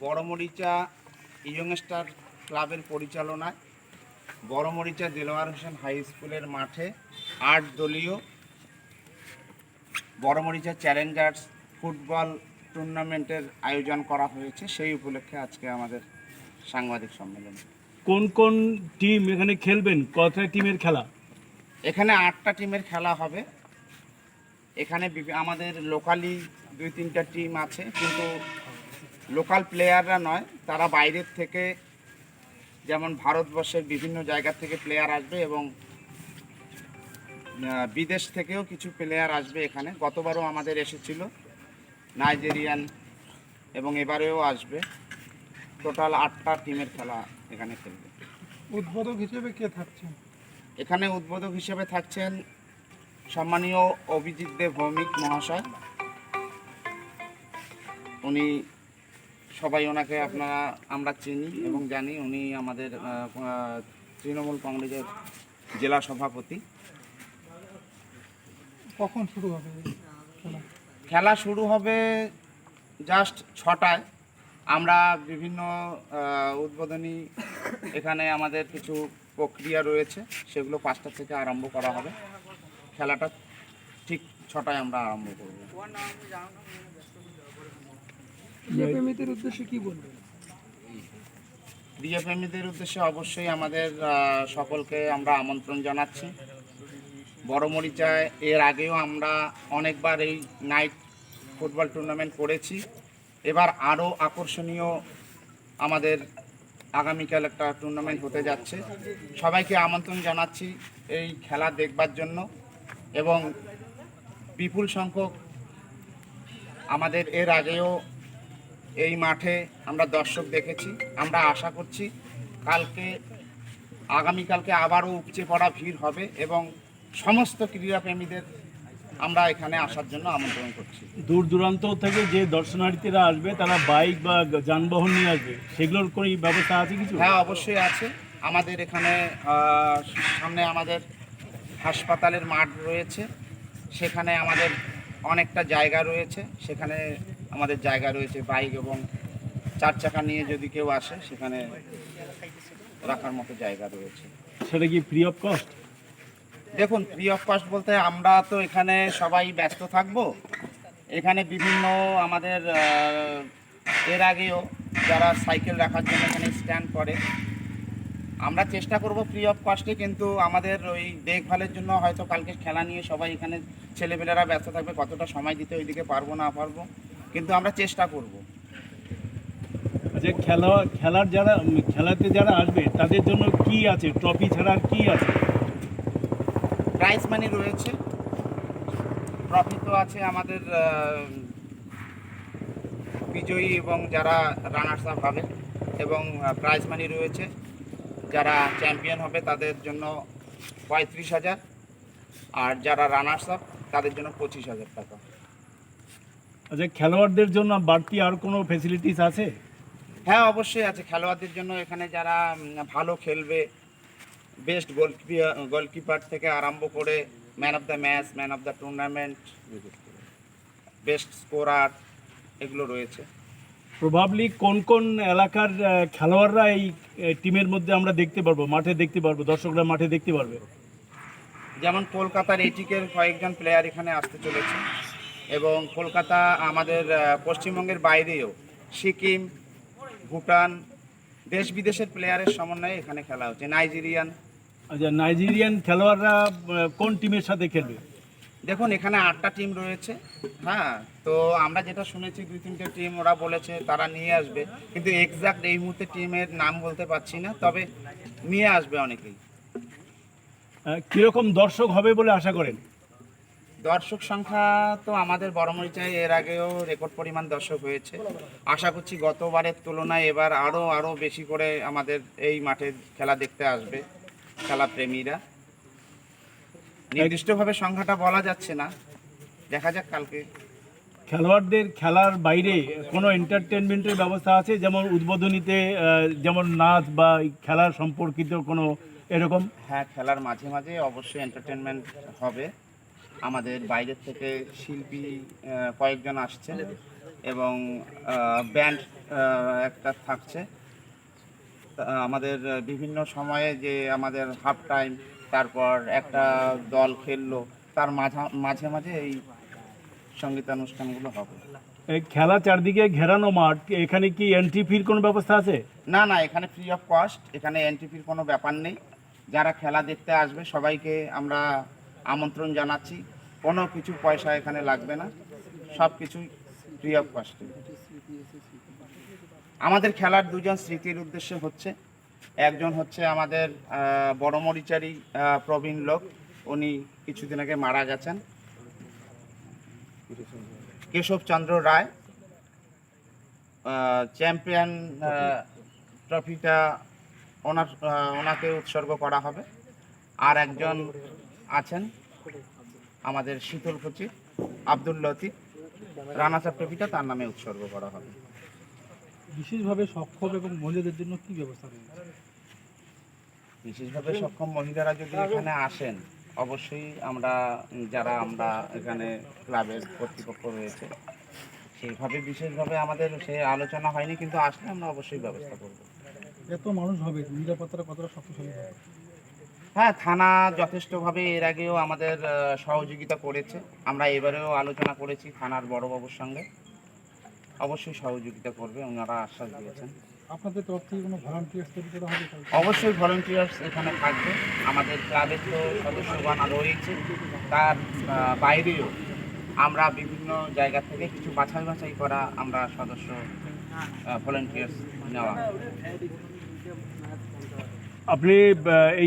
বড়মরিচা ইয়ংস্টার ক্লাবের পরিচালনায় বড়মরিচা দেলোয়ার হোসেন হাই স্কুলের মাঠে আট দলীয় বড়মরিচা চ্যালেঞ্জার্স ফুটবল টুর্নামেন্টের আয়োজন করা হয়েছে। সেই উপলক্ষে আজকে আমাদের সাংবাদিক সম্মেলন। কোন কোন টিম এখানে খেলবেন? কটা টিমের খেলা? এখানে আটটা টিমের খেলা হবে। এখানে আমাদের লোকালি দুই তিনটা টিম আছে। কিন্তু লোকাল প্লেয়াররা নয় তারা বাইরের থেকে যেমন ভারতবর্ষের বিভিন্ন জায়গা থেকে প্লেয়ার আসবে এবং বিদেশ থেকেও কিছু প্লেয়ার আসবে এখানে। গতবারও আমাদের এসেছিল নাইজেরিয়ান এবং এবারেও আসবে। টোটাল আটটা টিমের খেলা এখানে খেলবে। উদ্বোধক হিসেবে কে থাকছেন? এখানে উদ্বোধক হিসেবে থাকছেন সম্মানীয় অভিজিৎ দেব ভৌমিক মহাশয়। উনি সবাই ওনাকে আপনারা আমরা চিনি এবং জানি উনি আমাদের তৃণমূল কংগ্রেসের জেলা সভাপতি। কখন শুরু হবে? খেলা খেলা শুরু হবে জাস্ট ছটায়। আমরা বিভিন্ন উদ্বোধনী এখানে আমাদের কিছু প্রক্রিয়া রয়েছে সেগুলো পাঁচটা থেকে আরম্ভ করা হবে। খেলাটা ঠিক ছটায় আমরা আরম্ভ করব। প্রেমীদের উদ্দেশ্যে কি বলবেন? প্রিয়প্রেমীদের উদ্দেশ্যে অবশ্যই আমাদের সকলকে আমরা আমন্ত্রণ জানাচ্ছি। বড়মরিচায় এর আগেও আমরা অনেকবার এই নাইট ফুটবল টুর্নামেন্ট করেছি। এবার আরও আকর্ষণীয় আমাদের আগামীকাল একটা টুর্নামেন্ট হতে যাচ্ছে। সবাইকে আমন্ত্রণ জানাচ্ছি এই খেলা দেখবার জন্য এবং বিপুল সংখ্যক আমাদের এর আগেও এই মাঠে আমরা দর্শক দেখেছি। আমরা আশা করছি কালকে আগামীকালকে আবারও উপচে পড়া ভিড় হবে এবং সমস্ত ক্রীড়াপ্রেমীদের আমরা এখানে আসার জন্য আমন্ত্রণ করছি। দূর দূরান্ত থেকে যে দর্শনার্থীরা আসবে তারা বাইক বা যানবাহন নিয়ে আসবে সেগুলোর কোনো ব্যবস্থা আছে কিছু? হ্যাঁ অবশ্যই আছে। আমাদের এখানে সামনে আমাদের হাসপাতালের মাঠ রয়েছে। সেখানে আমাদের অনেকটা জায়গা রয়েছে। সেখানে আমাদের জায়গা রয়েছে বাইক এবং চার চাকা নিয়ে যদি কেউ আসে সেখানে রাখার মতো জায়গা রয়েছে। সেটা কি ফ্রি অফ কস্ট দেখুন ফ্রি অফ কস্ট বলতে আমরা তো এখানে সবাই ব্যস্ত থাকব। এখানে বিভিন্ন আমাদের এর আগেও যারা সাইকেল রাখার জন্য এখানে স্ট্যান্ড করে আমরা চেষ্টা করব ফ্রি অফ কস্টে কিন্তু আমাদের ওই দেখভালের জন্য হয়তো কালকে খেলা নিয়ে সবাই এখানে ছেলেপেলেরা ব্যস্ত থাকবে কতটা সময় দিতে ওইদিকে পারব না পারব। কিন্তু আমরা চেষ্টা করব। আচ্ছা খেলা খেলার যারা খেলাতে যারা আসবে তাদের জন্য কি আছে? ট্রফি ছাড়া আর কি আছে? প্রাইজ মানি রয়েছে। ট্রফি তো আছে আমাদের বিজয়ী এবং যারা রানার্স আপ হবে এবং প্রাইজ মানি রয়েছে। যারা চ্যাম্পিয়ন হবে তাদের জন্য পঁয়ত্রিশ হাজার আর যারা রানার্স আপ তাদের জন্য পঁচিশ হাজার টাকা। আচ্ছা খেলোয়াড়দের জন্য বাড়তি আর কোনো ফেসিলিটিস আছে? হ্যাঁ অবশ্যই আছে। খেলোয়াড়দের জন্য এখানে যারা ভালো খেলবে বেস্ট গোলকিপার গোলকিপার থেকে আরম্ভ করে man of the match man of the tournament best scorer এগুলো রয়েছে। প্রভাবলি কোন কোন এলাকার খেলোয়াড়রা এই টিমের মধ্যে আমরা দেখতে পারব মাঠে দেখতে পারব দর্শকরা মাঠে দেখতে পারবে? যেমন কলকাতার এটিকের কয়েকজন প্লেয়ার এখানে আসতে চলেছে। এবং কলকাতা আমাদের পশ্চিমবঙ্গের বাইরেও সিকিম ভুটান দেশ বিদেশের প্লেয়ারের সমন্বয়ে এখানে খেলা হচ্ছে। নাইজেরিয়ান। আচ্ছা নাইজেরিয়ান খেলোয়াড়রা কোন টিমের সাথে খেলবে? দেখুন এখানে আটটা টিম রয়েছে। হ্যাঁ তো আমরা যেটা শুনেছি দুই তিনটে টিম ওরা বলেছে তারা নিয়ে আসবে। কিন্তু এক্সাক্ট এই মুহূর্তে টিমের নাম বলতে পারছি না তবে নিয়ে আসবে অনেকেই। কীরকম দর্শক হবে বলে আশা করেন? দর্শক সংখ্যা তো আমাদের বড়মরিচায় এর আগেও রেকর্ড পরিমাণ দর্শক হয়েছে। আশা করছি গতবারের তুলনায় এবার আরও আরও বেশি করে আমাদের এই মাঠে খেলা দেখতে আসবে খেলা প্রেমীরা। নির্দিষ্টভাবে সংখ্যাটা বলা যাচ্ছে না। দেখা যাক কালকে। খেলোয়াড়দের খেলার বাইরে কোনো এন্টারটেনমেন্টের ব্যবস্থা আছে? যেমন উদ্বোধনীতে যেমন নাচ বা খেলার সম্পর্কিত কোনো এরকম? হ্যাঁ খেলার মাঝে মাঝে অবশ্যই এন্টারটেনমেন্ট হবে। আমাদের বাইরের থেকে শিল্পী কয়েকজন আসছে এবং ব্যান্ড একটা থাকছে। আমাদের বিভিন্ন সময়ে যে আমাদের হাফ টাইম তারপর একটা দল খেললো তার মাঝা মাঝে মাঝে এই সঙ্গীতানুষ্ঠানগুলো হবে। এই খেলা চারদিকে ঘেরানো মাঠ এখানে কি এন্ট্রি ফির কোনো ব্যবস্থা আছে? না না এখানে ফ্রি অফ কস্ট এখানে এন্ট্রিফির কোনো ব্যাপার নেই। যারা খেলা দেখতে আসবে সবাইকে আমরা আমন্ত্রণ জানাচ্ছি। কোনো কিছু পয়সা এখানে লাগবে না। সব কিছুই ফ্রি অফ কস্টে আমাদের খেলার দুজন স্মৃতির উদ্দেশ্যে হচ্ছে, একজন হচ্ছে আমাদের বড় মরিচারি প্রবীণ লোক। উনি কিছুদিন আগে মারা গেছেন। কেশবচন্দ্র রায় চ্যাম্পিয়ন ট্রফিটা ওনার ওনাকে উৎসর্গ করা হবে। আর একজন আছেন আমাদের শীতলকুচি আব্দুল লতিফ। রানাসার ট্রফিটা তার নামে উৎসর্গ করা হবে। বিশেষভাবে সক্ষম এবং মহিলাদের জন্য কি ব্যবস্থা রয়েছে? বিশেষভাবে সক্ষম মহিলারা যদি এখানে আসেন অবশ্যই আমরা যারা আমরা এখানে ক্লাবের কর্তৃপক্ষ রয়েছে সেইভাবে বিশেষভাবে আমাদের সে আলোচনা হয়নি কিন্তু আসলে আমরা অবশ্যই ব্যবস্থা করব। এত মানুষ হবে নিরাপত্তাটা কতটা শক্তিশালী হবে? হ্যাঁ থানা যথেষ্টভাবে এর আগেও আমাদের সহযোগিতা করেছে। আমরা এবারেও আলোচনা করেছি থানার বড়বাবুর সঙ্গে। অবশ্যই সহযোগিতা করবে ওনারা আশ্বাস দিয়েছেন। আপনাদের তরফ থেকে কোনো ভলান্টিয়ার্স তৈরি করা হবে অবশ্যই ভলেন্টিয়ার্স এখানে থাকবে। আমাদের ক্লাবের তো সদস্যগণ রয়েছে। তার বাইরেও আমরা বিভিন্ন জায়গা থেকে কিছু বাছাই বাছাই করা আমরা সদস্য ভলেন্টিয়ার্স নেওয়া আপনি এই